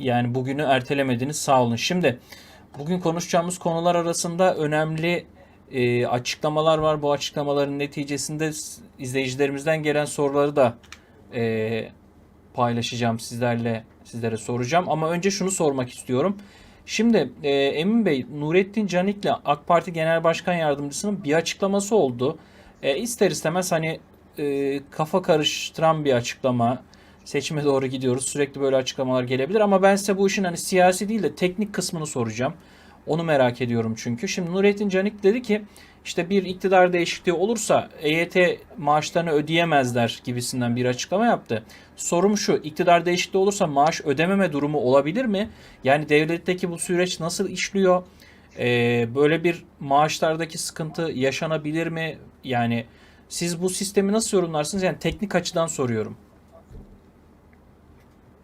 yani bugünü ertelemediniz sağ olun. Şimdi bugün konuşacağımız konular arasında önemli e, açıklamalar var. Bu açıklamaların neticesinde izleyicilerimizden gelen soruları da e, paylaşacağım sizlerle sizlere soracağım. Ama önce şunu sormak istiyorum. Şimdi e, Emin Bey, Nurettin Canik'le AK Parti Genel Başkan Yardımcısının bir açıklaması oldu. E, ister istemez hani e, kafa karıştıran bir açıklama. Seçime doğru gidiyoruz. Sürekli böyle açıklamalar gelebilir ama ben size bu işin hani siyasi değil de teknik kısmını soracağım. Onu merak ediyorum çünkü. Şimdi Nurettin Canik dedi ki işte bir iktidar değişikliği olursa EYT maaşlarını ödeyemezler gibisinden bir açıklama yaptı. Sorum şu, iktidar değişikliği olursa maaş ödememe durumu olabilir mi? Yani devletteki bu süreç nasıl işliyor? Ee, böyle bir maaşlardaki sıkıntı yaşanabilir mi? Yani siz bu sistemi nasıl yorumlarsınız? Yani teknik açıdan soruyorum.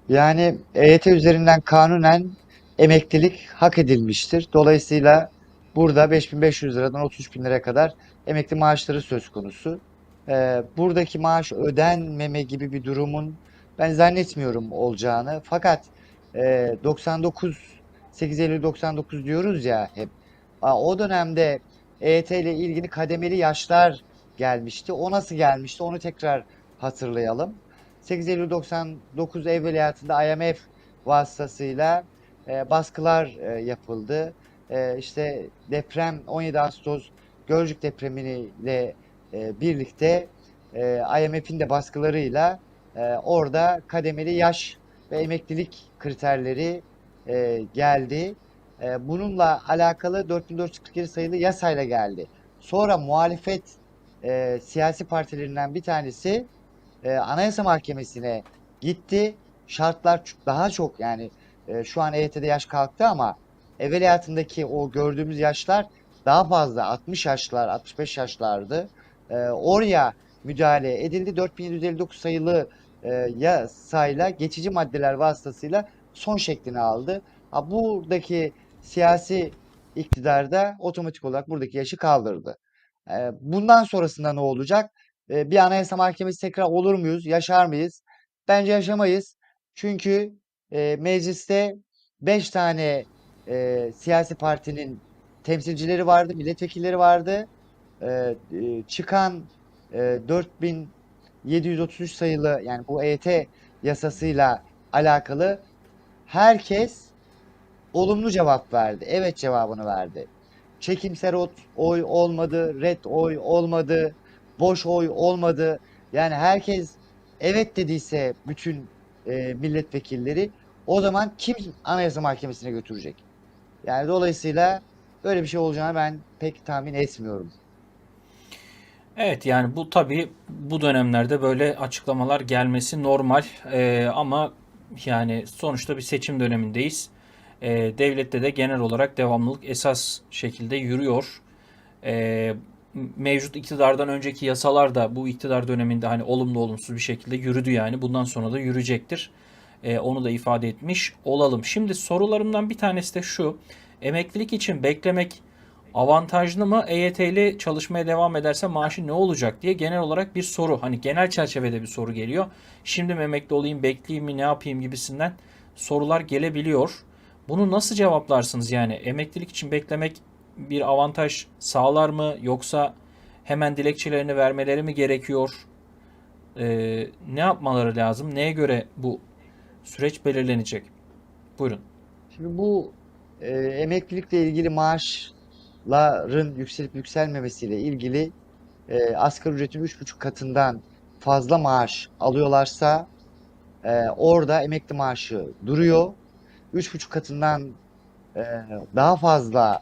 Yani EYT üzerinden kanunen emeklilik hak edilmiştir. Dolayısıyla burada 5500 liradan 33 bin liraya kadar emekli maaşları söz konusu. Ee, buradaki maaş ödenmeme gibi bir durumun ben zannetmiyorum olacağını. Fakat e, 99 8 Eylül 99 diyoruz ya hep. O dönemde EYT ile ilgili kademeli yaşlar gelmişti. O nasıl gelmişti? Onu tekrar hatırlayalım. 8 Eylül 99 evveliyatında IMF vasıtasıyla e, baskılar e, yapıldı. E, işte deprem 17 Ağustos Gölcük depremiyle e, birlikte e, IMF'in de baskılarıyla e, orada kademeli yaş ve emeklilik kriterleri e, geldi. E, bununla alakalı 4447 sayılı yasayla geldi. Sonra muhalefet e, siyasi partilerinden bir tanesi e, Anayasa Mahkemesi'ne gitti. Şartlar daha çok yani e, şu an EYT'de yaş kalktı ama evveliyatındaki o gördüğümüz yaşlar daha fazla 60 yaşlar 65 yaşlardı. E, oraya müdahale edildi. 4759 sayılı e, yasayla geçici maddeler vasıtasıyla son şeklini aldı. Ha, buradaki siyasi iktidarda otomatik olarak buradaki yaşı kaldırdı. E, bundan sonrasında ne olacak? E, bir anayasa mahkemesi tekrar olur muyuz? Yaşar mıyız? Bence yaşamayız. Çünkü e, mecliste 5 tane e, siyasi partinin temsilcileri vardı, milletvekilleri vardı. E, e, çıkan e, 4733 sayılı yani bu EYT yasasıyla alakalı herkes olumlu cevap verdi. Evet cevabını verdi. Çekimser oy olmadı, red oy olmadı, boş oy olmadı. Yani herkes evet dediyse bütün e, milletvekilleri o zaman kim Anayasa Mahkemesi'ne götürecek? Yani dolayısıyla böyle bir şey olacağını ben pek tahmin etmiyorum. Evet yani bu tabii bu dönemlerde böyle açıklamalar gelmesi normal Ee, ama yani sonuçta bir seçim dönemindeyiz. Ee, devlette de genel olarak devamlılık esas şekilde yürüyor. Ee, mevcut iktidardan önceki yasalar da bu iktidar döneminde hani olumlu olumsuz bir şekilde yürüdü yani bundan sonra da yürüyecektir. Ee, onu da ifade etmiş olalım. Şimdi sorularımdan bir tanesi de şu. Emeklilik için beklemek avantajlı mı? EYT'li çalışmaya devam ederse maaşı ne olacak diye genel olarak bir soru. Hani genel çerçevede bir soru geliyor. Şimdi mi emekli olayım, bekleyeyim mi, ne yapayım gibisinden sorular gelebiliyor. Bunu nasıl cevaplarsınız yani? Emeklilik için beklemek bir avantaj sağlar mı? Yoksa hemen dilekçelerini vermeleri mi gerekiyor? Ee, ne yapmaları lazım? Neye göre bu süreç belirlenecek? Buyurun. Şimdi bu e, emeklilikle ilgili maaşların yükselip yükselmemesiyle ilgili e, asgari ücretin 3,5 katından fazla maaş alıyorlarsa e, orada emekli maaşı duruyor. 3,5 katından e, daha fazla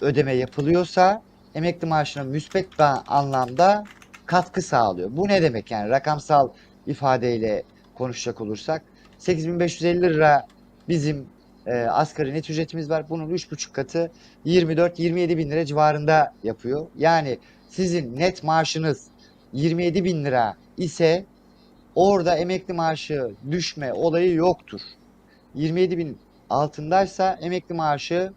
ödeme yapılıyorsa emekli maaşına müspet bir anlamda katkı sağlıyor. Bu ne demek yani rakamsal ifadeyle konuşacak olursak 8550 lira bizim e, asgari net ücretimiz var. Bunun 3,5 katı 24-27 bin lira civarında yapıyor. Yani sizin net maaşınız 27 bin lira ise orada emekli maaşı düşme olayı yoktur. 27 bin altındaysa emekli maaşı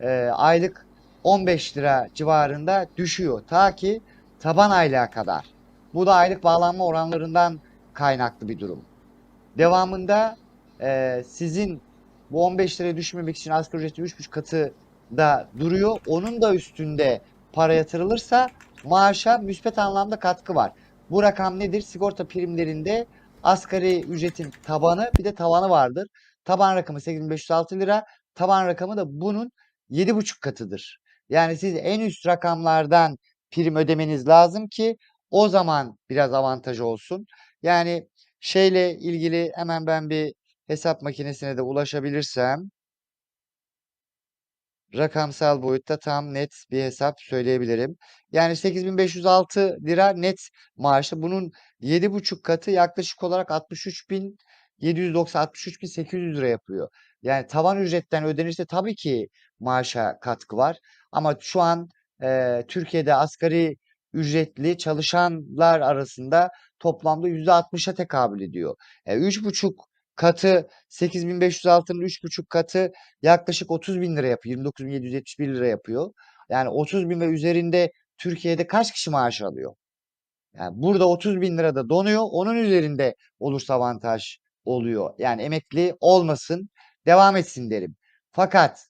e, aylık 15 lira civarında düşüyor. Ta ki taban aylığa kadar. Bu da aylık bağlanma oranlarından kaynaklı bir durum. Devamında e, sizin bu 15 liraya düşmemek için asgari ücretin 3,5 katı da duruyor. Onun da üstünde para yatırılırsa maaşa müspet anlamda katkı var. Bu rakam nedir? Sigorta primlerinde asgari ücretin tabanı bir de tavanı vardır. Taban rakamı 8506 lira. Taban rakamı da bunun 7,5 katıdır. Yani siz en üst rakamlardan prim ödemeniz lazım ki o zaman biraz avantaj olsun. Yani şeyle ilgili hemen ben bir hesap makinesine de ulaşabilirsem rakamsal boyutta tam net bir hesap söyleyebilirim. Yani 8506 lira net maaşı. Bunun 7,5 katı yaklaşık olarak 63.790 63.800 lira yapıyor. Yani tavan ücretten ödenirse tabii ki maaşa katkı var. Ama şu an e, Türkiye'de asgari ücretli çalışanlar arasında toplamda %60'a tekabül ediyor. E, 3,5 katı 8506'nın 3,5 katı yaklaşık 30 bin lira yapıyor. 29.771 lira yapıyor. Yani 30 bin ve üzerinde Türkiye'de kaç kişi maaş alıyor? Yani burada 30 bin lirada donuyor. Onun üzerinde olursa avantaj oluyor. Yani emekli olmasın, devam etsin derim. Fakat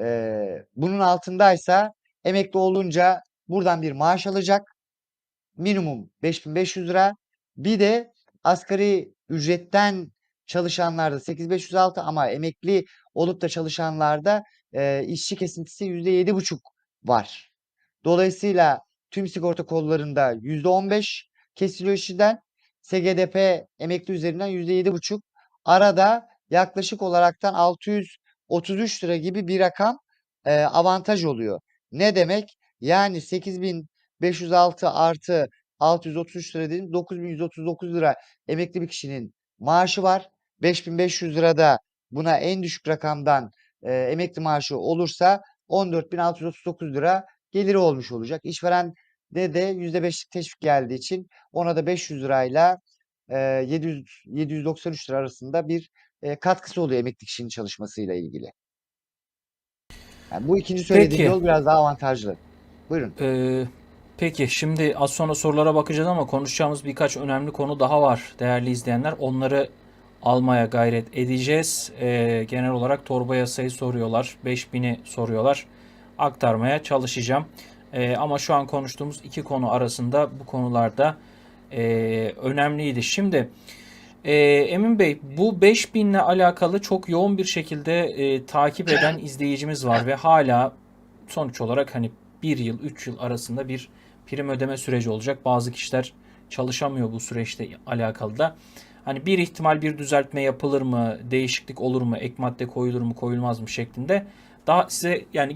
eee, bunun altındaysa emekli olunca buradan bir maaş alacak. Minimum 5500 lira. Bir de asgari ücretten çalışanlarda 8506 ama emekli olup da çalışanlarda eee, işçi kesintisi %7,5 var. Dolayısıyla tüm sigorta kollarında %15 kesiliyor işçiden. SGDP emekli üzerinden %7,5. Arada yaklaşık olaraktan 633 lira gibi bir rakam eee, avantaj oluyor. Ne demek? Yani 8506 artı 633 lira dedim 9139 lira emekli bir kişinin maaşı var. 5500 lirada buna en düşük rakamdan e, emekli maaşı olursa 14.639 lira geliri olmuş olacak. İşveren de de %5'lik teşvik geldiği için ona da 500 lirayla e, 700 793 lira arasında bir e, katkısı oluyor emekli kişinin çalışmasıyla ilgili. Yani bu ikinci söylediğim Peki. yol biraz daha avantajlı. Buyurun. Ee, peki şimdi az sonra sorulara bakacağız ama konuşacağımız birkaç önemli konu daha var değerli izleyenler. Onları almaya gayret edeceğiz. Ee, genel olarak torba yasayı soruyorlar. 5000'i soruyorlar. Aktarmaya çalışacağım. Ee, ama şu an konuştuğumuz iki konu arasında bu konularda e, önemliydi. Şimdi e, Emin Bey bu 5000 ile alakalı çok yoğun bir şekilde e, takip eden izleyicimiz var ve hala sonuç olarak hani bir yıl, üç yıl arasında bir prim ödeme süreci olacak. Bazı kişiler çalışamıyor bu süreçte alakalı da. Hani bir ihtimal bir düzeltme yapılır mı, değişiklik olur mu, ek madde koyulur mu, koyulmaz mı şeklinde daha size yani